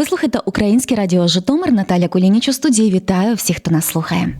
Ви слухаєте Українське радіо Житомир. Наталя Кулініч у студії. Вітаю всіх, хто нас слухає.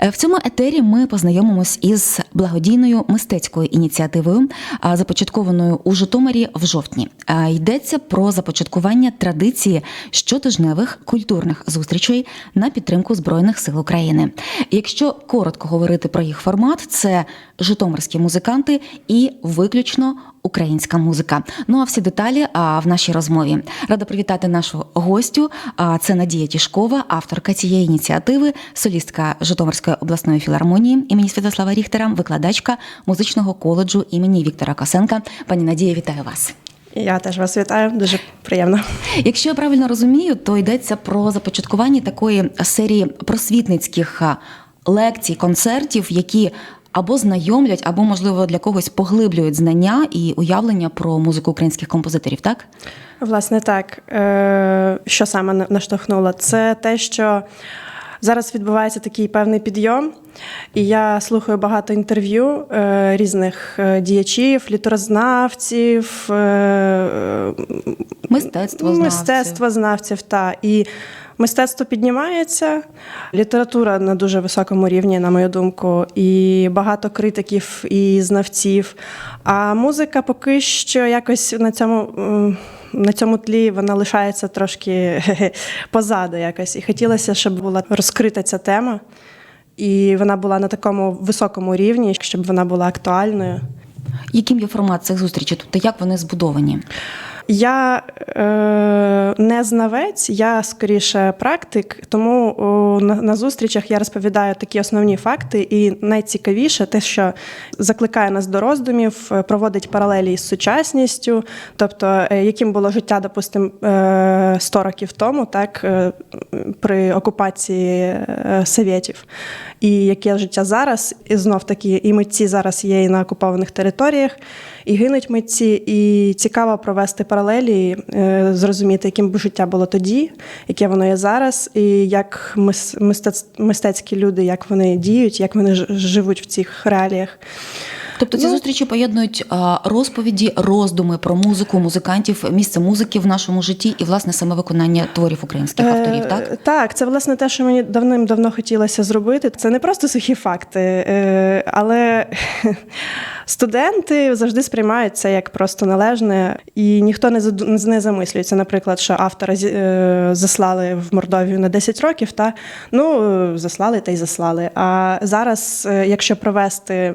Е, В цьому етері ми познайомимось із благодійною мистецькою ініціативою, започаткованою у Житомирі в жовтні. Йдеться про започаткування традиції щотижневих культурних зустрічей на підтримку Збройних сил України. Якщо коротко говорити про їх формат, це житомирські музиканти і виключно українська музика. Ну а всі деталі а, в нашій розмові. Рада привітати нашу гостю. А, Це Надія Тішкова, авторка цієї ініціативи, солістка Житомирської обласної філармонії імені Святослава Ріхтера, викладачка музичного коледжу імені Віктора Косенка. Пані Надія, вітаю вас. Я теж вас вітаю, дуже приємно. Якщо я правильно розумію, то йдеться про започаткування такої серії просвітницьких лекцій, концертів, які або знайомлять, або, можливо, для когось поглиблюють знання і уявлення про музику українських композиторів, так? Власне, так, Е, що саме наштовхнуло? Це те, що зараз відбувається такий певний підйом, і я слухаю багато інтерв'ю е, різних е, діячів, літерознавців, е, Мистецтвознавців. мистецтвознавців, та і мистецтво піднімається, література на дуже високому рівні, на мою думку, і багато критиків і знавців. А музика поки що якось на цьому. На цьому тлі вона лишається трошки позаду якось. І хотілося, щоб була розкрита ця тема, і вона була на такому високому рівні, щоб вона була актуальною. Яким є формат цих зустрічей? Тобто як вони збудовані? Я е, не знавець, я скоріше практик, тому о, на, на зустрічах я розповідаю такі основні факти, і найцікавіше те, що закликає нас до роздумів, е, проводить паралелі із сучасністю, тобто е, яким було життя, допустимо, е, 100 років тому, так при окупації совєтів, і яке життя зараз, і знов таки, і митці зараз є і на окупованих територіях, і гинуть митці, і цікаво провести паралелі, е, зрозуміти, яким би життя було тоді, яке воно є зараз, і як мистецькі люди, як вони діють, як вони живуть в цих реаліях. Тобто ці Ну- зустрічі поєднують а, розповіді, роздуми про музику, музикантів, місце музики в нашому житті і власне саме виконання творів українських авторів, Е, так? Так, це власне те, що мені давним-давно хотілося зробити. Це не просто сухі факти, е, але студенти завжди сприймають це як просто належне, і ніхто не не замислюється, наприклад, що автора е, заслали в Мордовію на 10 років, та ну заслали та й заслали. А зараз, якщо провести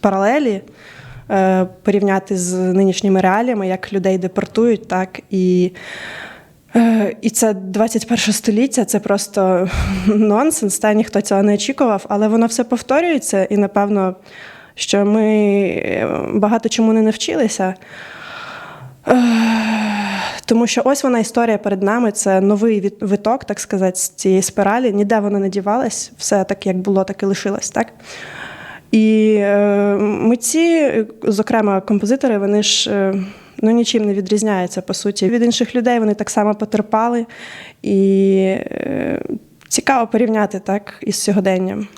паралелі. е, Порівняти з нинішніми реаліями, як людей депортують, так і Е, І це 21 століття, це просто нонсенс, та ніхто цього не очікував, але воно все повторюється, і напевно, що ми е, багато чому не навчилися. Тому що ось вона історія перед нами, це новий виток, так сказати, з цієї спіралі. Ніде вона не дівалась, все так, як було, так і лишилось, так? І е, митці, зокрема композитори, вони ж е, ну, нічим не відрізняються по суті. Від інших людей вони так само потерпали. І е, цікаво порівняти так із сьогоденням.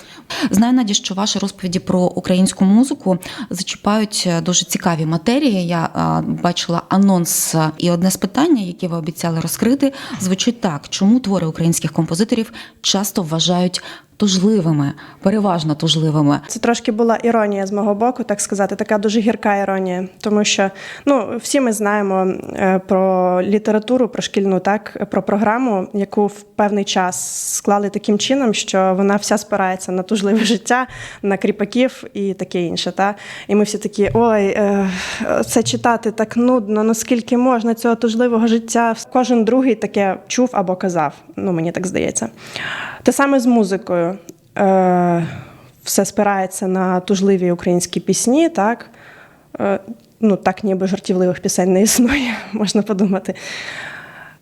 Знаю, Наді, що ваші розповіді про українську музику зачіпають е, дуже цікаві матерії. Я а, бачила анонс, е, і одне з питання, яке ви обіцяли розкрити, звучить так: чому твори українських композиторів часто вважають тужливими, переважно тужливими? Це трошки була іронія з мого боку, так сказати, така дуже гірка іронія. Тому що ну, всі ми знаємо е, про літературу, про шкільну, так, про програму, яку в певний час склали таким чином, що вона вся спирається на тужливе життя, на кріпаків і таке інше. Та? І ми всі такі, ой, е, це читати так нудно, ну скільки можна цього тужливого життя. Кожен другий таке чув або казав. Ну, мені так здається. Те саме з музикою. Е, все спирається на тужливі українські пісні, так? Е, ну, так ніби жартівливих пісень не існує, можна подумати.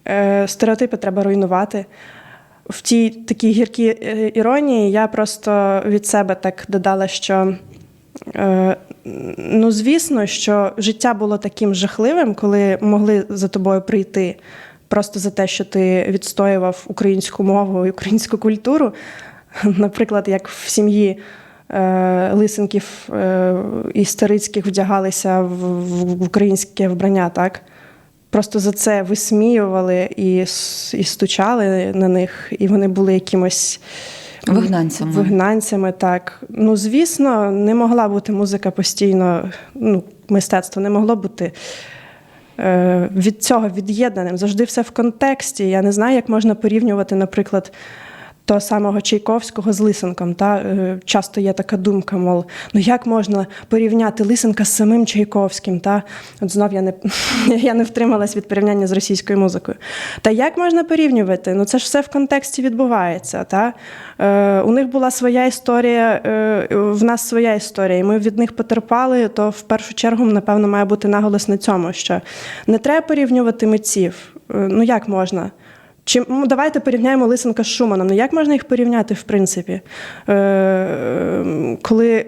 Е, стереотипи треба руйнувати. В тій такій гіркій е, іронії я просто від себе так додала, що е, ну, звісно, що життя було таким жахливим, коли могли за тобою прийти просто за те, що ти відстоював українську мову і українську культуру. Наприклад, як в сім'ї е, Лисенків е, і Старицьких вдягалися в, в українське вбрання, так? просто за це висміювали і, і стучали на них, і вони були якимось. Вигнанцями. Вигнанцями, так. Ну, звісно, не могла бути музика постійно, ну, мистецтво не могло бути е, від цього від'єднаним. Завжди все в контексті. Я не знаю, як можна порівнювати, наприклад, того самого Чайковського з Лисенком. Та? Е, Часто є така думка, мов, ну як можна порівняти Лисенка з самим Чайковським? Та? От знов я не, я не втрималась від порівняння з російською музикою. Та як можна порівнювати? Ну це ж все в контексті відбувається. Та? Е, у них була своя історія, е, в нас своя історія, і ми від них потерпали, то в першу чергу, напевно, має бути наголос на цьому, що не треба порівнювати митців. Ну як можна? Чи ну, давайте порівняємо Лисенка з Шуманом. Ну як можна їх порівняти, в принципі? Е, коли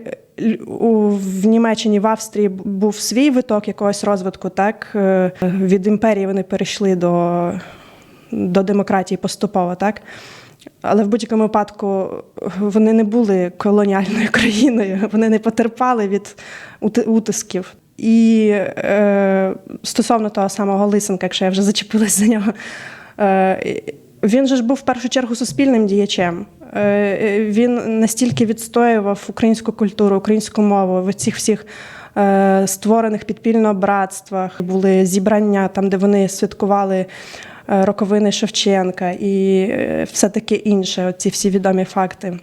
у, в Німеччині, в Австрії був свій виток якогось розвитку, так е, від імперії вони перейшли до, до демократії поступово, так? Але в будь-якому випадку вони не були колоніальною країною, вони не потерпали від утисків. І е, стосовно того самого Лисенка, якщо я вже зачепилась за нього, він же ж був в першу чергу суспільним діячем. Е, він настільки відстоював українську культуру, українську мову в цих всіх е, створених підпільно братствах були зібрання там, де вони святкували е, роковини Шевченка і е, все таке інше, ці всі відомі факти.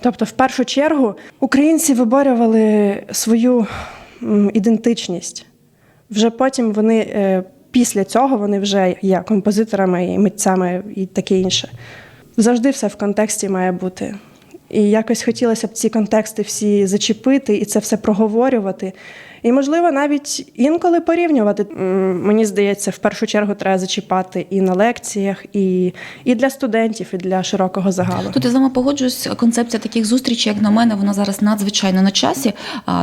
Тобто, в першу чергу, українці виборювали свою ідентичність. Вже потім вони е, після цього вони вже є композиторами і митцями і таке інше. Завжди все в контексті має бути. І якось хотілося б ці контексти всі зачепити і це все проговорювати. І, можливо, навіть інколи порівнювати. Мені здається, в першу чергу треба зачіпати і на лекціях, і, і для студентів, і для широкого загалу. Тут я з вами погоджуюсь. Концепція таких зустрічей, як на мене, вона зараз надзвичайно на часі,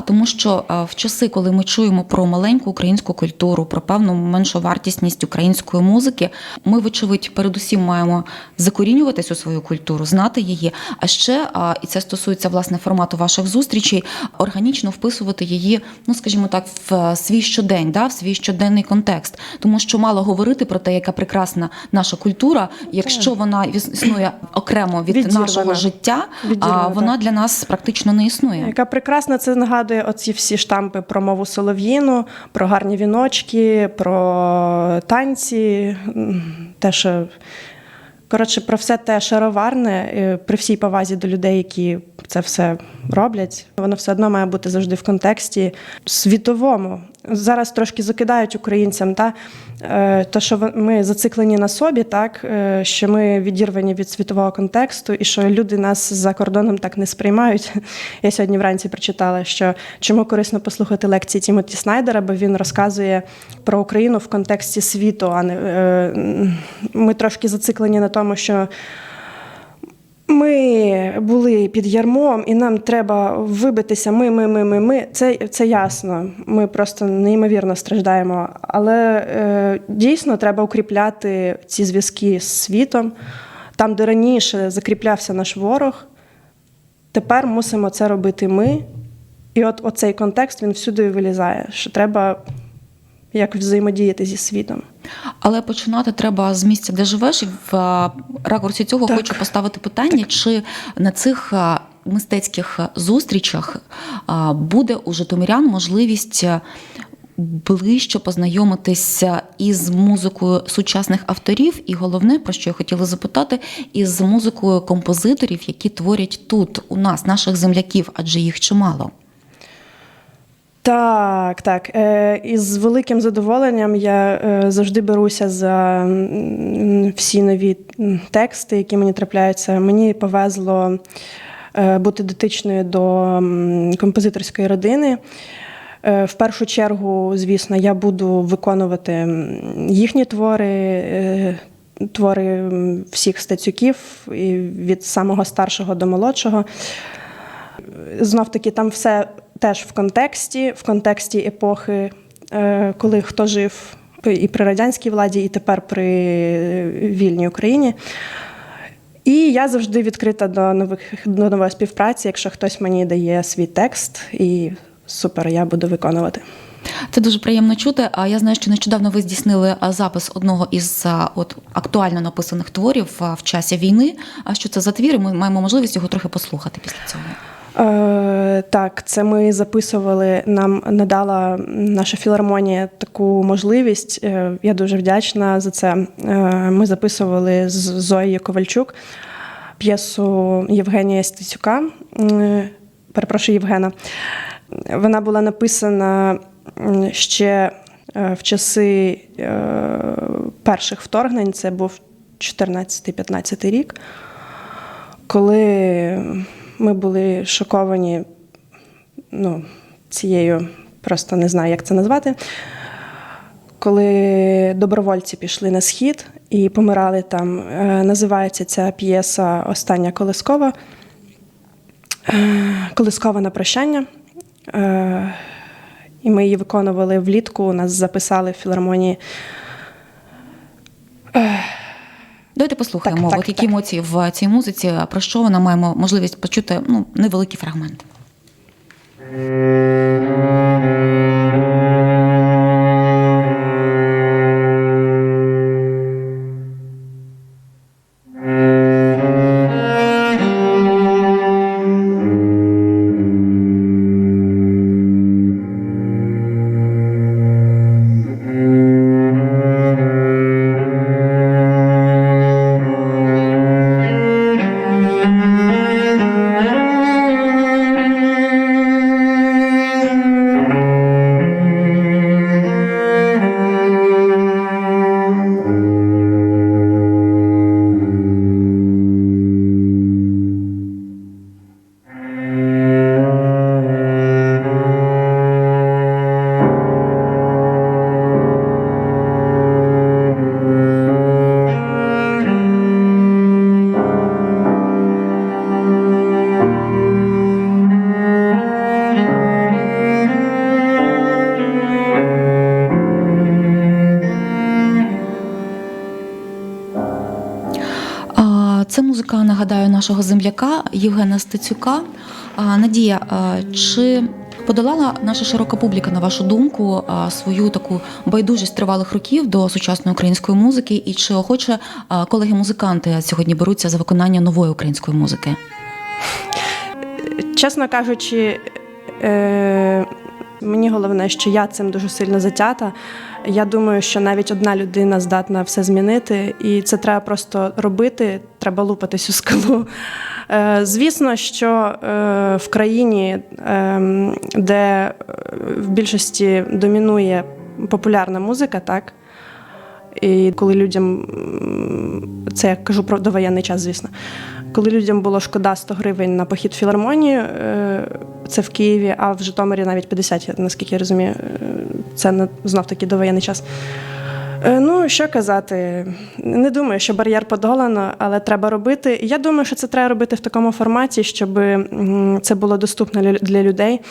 тому що в часи, коли ми чуємо про маленьку українську культуру, про певну меншу вартісність української музики, ми, вочевидь, передусім маємо закорінюватись у свою культуру, знати її. А ще і це стосується власне формату ваших зустрічей, органічно вписувати її, ну скажімо так, в е, свій щодень, да, в свій щоденний контекст, тому що мало говорити про те, яка прекрасна наша культура, якщо вона існує окремо від Відірвана. нашого життя, а вона так. для нас практично не існує. Яка прекрасна це нагадує оці всі штампи про мову солов'їну, про гарні віночки, про танці, те, що. Коротше, про все те шароварне, е, при всій повазі до людей, які це все роблять, воно все одно має бути завжди в контексті світовому. Зараз трошки закидають українцям, та е, то, що ми зациклені на собі, так е, що ми відірвані від світового контексту, і що люди нас за кордоном так не сприймають. Я сьогодні вранці прочитала, що чому корисно послухати лекції Тімоті Снайдера, бо він розказує про Україну в контексті світу, а не е, ми трошки зациклені на тому, що. Ми були під ярмом, і нам треба вибитися. Ми, ми, ми, ми, ми. Це, це ясно. Ми просто неймовірно страждаємо. Але е, дійсно треба укріпляти ці зв'язки з світом. Там, де раніше закріплявся наш ворог, тепер мусимо це робити ми. І от оцей контекст він всюди вилізає, що треба якось взаємодіяти зі світом. Але починати треба з місця, де живеш, і в ракурсі цього Так. хочу поставити питання, чи на цих мистецьких зустрічах буде у житомирян можливість. Ближче познайомитися із музикою сучасних авторів, і головне, про що я хотіла запитати, із музикою композиторів, які творять тут у нас, наших земляків, адже їх чимало. Так, так. Е, І з великим задоволенням я е, завжди беруся за всі нові тексти, які мені трапляються. Мені повезло е, бути дотичною до композиторської родини. В першу чергу, звісно, я буду виконувати їхні твори, твори всіх стацюків, від самого старшого до молодшого. Знов таки, там все теж в контексті, в контексті епохи, е, коли хто жив і при радянській владі, і тепер при вільній Україні. І я завжди відкрита до нових до нової співпраці, якщо хтось мені дає свій текст, і супер, я буду виконувати. Це дуже приємно чути. А я знаю, що нещодавно ви здійснили запис одного із от актуально написаних творів в часі війни. А що це за твір? Ми маємо можливість його трохи послухати після цього. Е, так, це ми записували. Нам надала наша філармонія таку можливість. Е, я дуже вдячна за це. Е, ми записували з Зоєю Ковальчук п'єсу Євгенія Стецюка. Е, перепрошую, Євгена. Вона була написана ще е, в часи е, перших вторгнень. Це був 14-15 рік коли ми були шоковані ну, цією, просто не знаю, як це назвати. Коли добровольці пішли на схід і помирали там, Е, називається ця п'єса Остання колискова. Е, Колискова на прощання. Е, І ми її виконували влітку. Нас записали в філармонії. Давайте послухаємо, Так, так, от які так. емоції в цій музиці, про що вона маємо можливість почути ну, невеликий фрагмент. Нашого земляка Євгена Стецюка. Надія, чи подолала наша широка публіка, на вашу думку, свою таку байдужість тривалих років до сучасної української музики? І чи охоче колеги-музиканти сьогодні беруться за виконання нової української музики? Чесно кажучи, е, мені головне, що я цим дуже сильно затята. Я думаю, що навіть одна людина здатна все змінити, і це треба просто робити, треба лупатись у скалу. Е, звісно, що е, в країні, е, де е, в більшості домінує популярна музика, так. І коли людям, це я кажу про довоєнний час, звісно, коли людям було шкода 100 гривень на похід в філармонію, це в Києві, а в Житомирі навіть 50, я- наскільки я розумію, е, це знов таки довоєнний час. Е, Ну, що казати, не думаю, що бар'єр подолано, але треба робити. Я думаю, що це треба робити в такому форматі, щоб це було доступно для людей.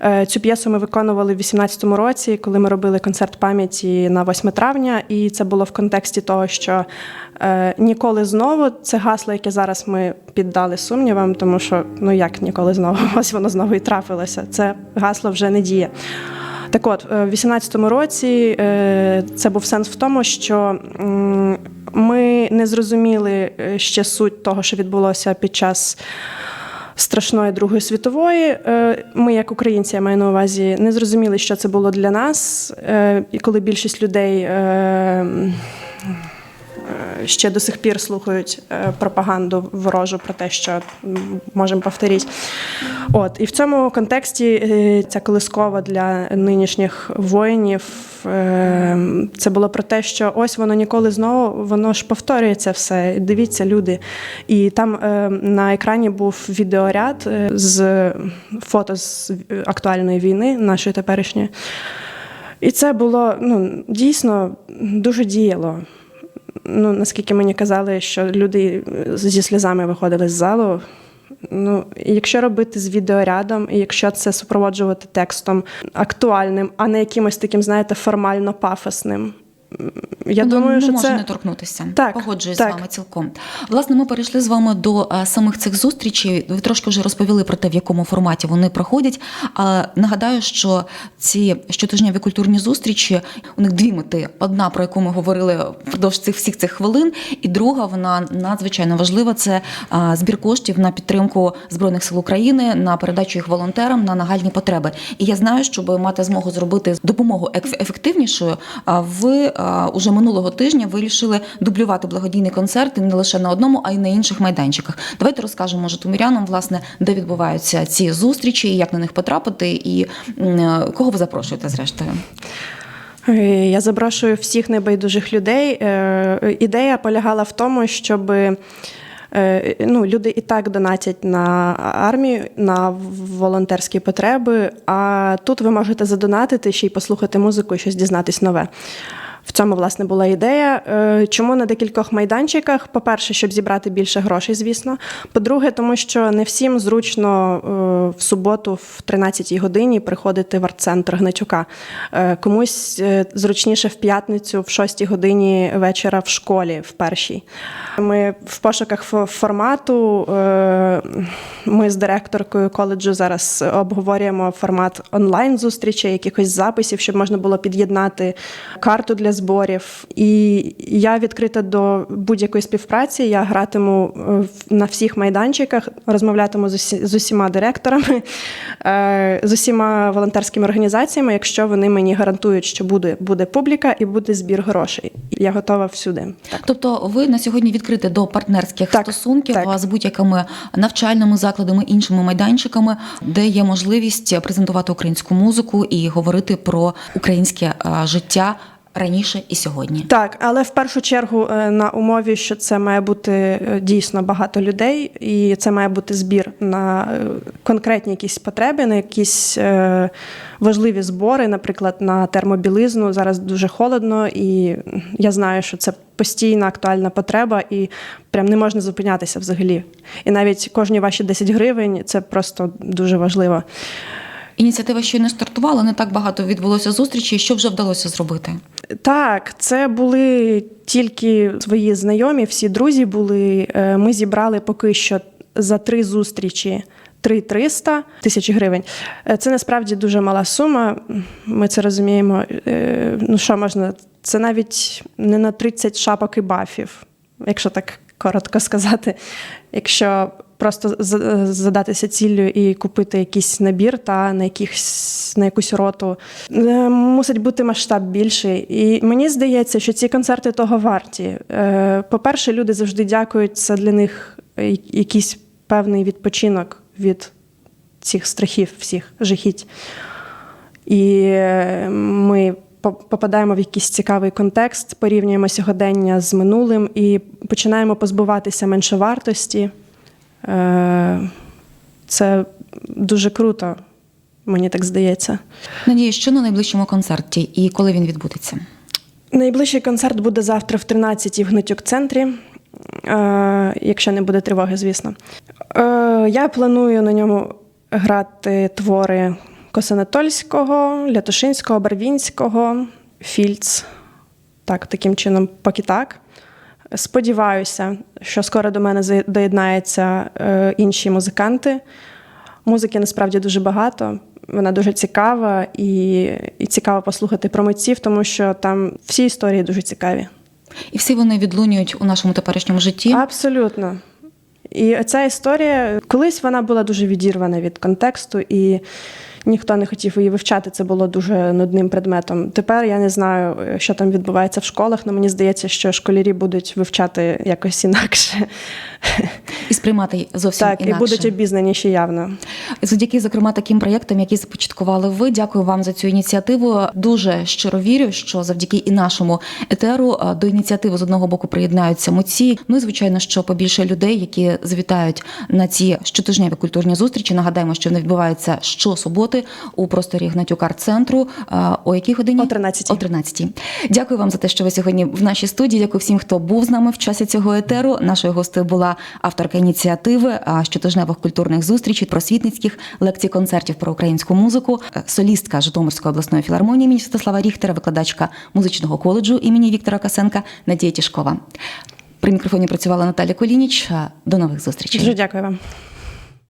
Е, Цю п'єсу ми виконували в 2018 році, коли ми робили концерт пам'яті на 8 травня, і це було в контексті того, що е, ніколи знову це гасло, яке зараз ми піддали сумнівам, тому що ну як ніколи знову, ось воно знову і трапилося. Це гасло вже не діє. Так от, е, в 18-му році е, це був сенс в тому, що ми не зрозуміли е, ще суть того, що відбулося під час страшної Другої світової. Ми, як українці, я маю на увазі, не зрозуміли, що це було для нас. І коли більшість людей. Ще до сих пір слухають е, пропаганду ворожу про те, що можемо повторити. От і в цьому контексті е, ця колискова для нинішніх воїнів. е, Це було про те, що ось воно ніколи знову воно ж повторюється все. Дивіться, люди. І там на екрані був відеоряд з фото з актуальної війни, нашої теперішньої. І це було ну, дійсно дуже діяло. Ну, наскільки мені казали, що люди зі сльозами виходили з залу. Ну, якщо робити з відеорядом, і якщо це супроводжувати текстом актуальним, а не якимось таким, знаєте, формально пафосним, я Ну, думаю, не що можу це не торкнутися. Так, Погоджуюсь так. з вами цілком. Власне, ми перейшли з вами до е, самих цих зустрічей. Ви трошки вже розповіли про те, в якому форматі вони проходять. А нагадаю, що ці щотижневі культурні зустрічі у них дві мети: одна, про яку ми говорили впродовж цих всіх цих хвилин, і друга, вона надзвичайно важлива. Це а, збір коштів на підтримку збройних сил України, на передачу їх волонтерам на нагальні потреби. І я знаю, щоб мати змогу зробити допомогу еф- ефективнішою. а Ви а, уже минулого тижня вирішили дублювати благодійні концерти не лише на одному, а й на інших майданчиках. Давайте розкажемо житомирянам, власне, де відбуваються ці зустрічі, як на них потрапити, і кого ви запрошуєте зрештою. Е, Я запрошую всіх небайдужих людей. Е, Ідея полягала в тому, щоб е, ну, люди і так донатять на армію, на волонтерські потреби. А тут ви можете задонатити ще й послухати музику і щось дізнатись нове. В цьому, власне, була ідея. Е, Чому на декількох майданчиках? По-перше, щоб зібрати більше грошей, звісно. По-друге, тому що не всім зручно е, в суботу в 13-й годині приходити в арт-центр Гнатюка. Е, Комусь зручніше в п'ятницю, в 6-й годині вечора в школі, в першій. Ми в пошуках формату. Ми з директоркою коледжу зараз обговорюємо формат онлайн-зустрічей, якихось записів, щоб можна було під'єднати карту для зборів. І я відкрита до будь-якої співпраці. Я гратиму е, на всіх майданчиках, розмовлятиму з, усі, з усіма директорами, е, з усіма волонтерськими організаціями, якщо вони мені гарантують, що буде, буде публіка і буде збір грошей. Я готова всюди. Так. Тобто, ви на сьогодні відкриті до партнерських Так, стосунків так. з будь-якими навчальними закладами, іншими майданчиками, де є можливість презентувати українську музику і говорити про українське життя раніше і сьогодні. Так, але в першу чергу е, на умові, що це має бути е, дійсно багато людей, і це має бути збір на е, конкретні якісь потреби, на якісь важливі збори, наприклад, на термобілизну. Зараз дуже холодно, і я знаю, що це постійна актуальна потреба, і прям не можна зупинятися взагалі. І навіть кожні ваші 10 гривень це просто дуже важливо. Ініціатива ще не стартувала, не так багато відбулося зустрічей. Що вже вдалося зробити? Так, це були тільки свої знайомі, всі друзі були. Е, Ми зібрали поки що за три зустрічі 3-300 тисяч гривень. Е, Це насправді дуже мала сума. Ми це розуміємо. Е, Ну що можна? Це навіть не на 30 шапок і бафів, якщо так коротко сказати. Якщо просто за- задатися ціллю і купити якийсь набір та на якихось на якусь роту, е, мусить бути масштаб більший. І мені здається, що ці концерти того варті. Е, По-перше, люди завжди дякують. Це для них якийсь певний відпочинок від цих страхів, всіх жахіть. І е, ми попадаємо в якийсь цікавий контекст, порівнюємо сьогодення з минулим і починаємо позбуватися меншовартості. Е, Це дуже круто, мені так здається. Надію, що на найближчому концерті і коли він відбудеться? Найближчий концерт буде завтра в 13-й в Гнатюк-центрі, е, якщо не буде тривоги, звісно. Е, я планую на ньому грати твори Косанатольського, Лятошинського, Барвінського, Фільц. Так, таким чином, поки так. Сподіваюся, що скоро до мене доєднаються е, інші музиканти. Музики насправді дуже багато. Вона дуже цікава і, і цікаво послухати про митців, тому що там всі історії дуже цікаві. І всі вони відлунюють у нашому теперішньому житті. Абсолютно. І ця історія колись вона була дуже відірвана від контексту, і ніхто не хотів її вивчати. Це було дуже нудним предметом. Тепер я не знаю, що там відбувається в школах, але мені здається, що школярі будуть вивчати якось інакше. І сприймати зовсім Так, і інакше. будуть обізнаніші явно. Завдяки, зокрема, таким проєктам, які започаткували ви. Дякую вам за цю ініціативу. Дуже щиро вірю, що завдяки і нашому етеру до ініціативи з одного боку приєднаються митці. Ну і звичайно, що побільше людей, які завітають на ці щотижневі культурні зустрічі. Нагадаємо, що вони відбуваються щосуботи суботи у просторі Гнатюк арт-центру. А, О якій годині? О 13. О 13. Дякую вам за те, що ви сьогодні в нашій студії. Дякую всім, хто був з нами в часі цього етеру. Нашою гостею була авторка ініціативи щотижневих культурних зустрічей, просвітницьких лекцій, концертів про українську музику, е, солістка Житомирської обласної філармонії імені Святослава Ріхтера, викладачка музичного коледжу імені Віктора Косенка Надія Тішкова. При мікрофоні працювала Наталя Колініч. До нових зустрічей. Дуже дякую вам.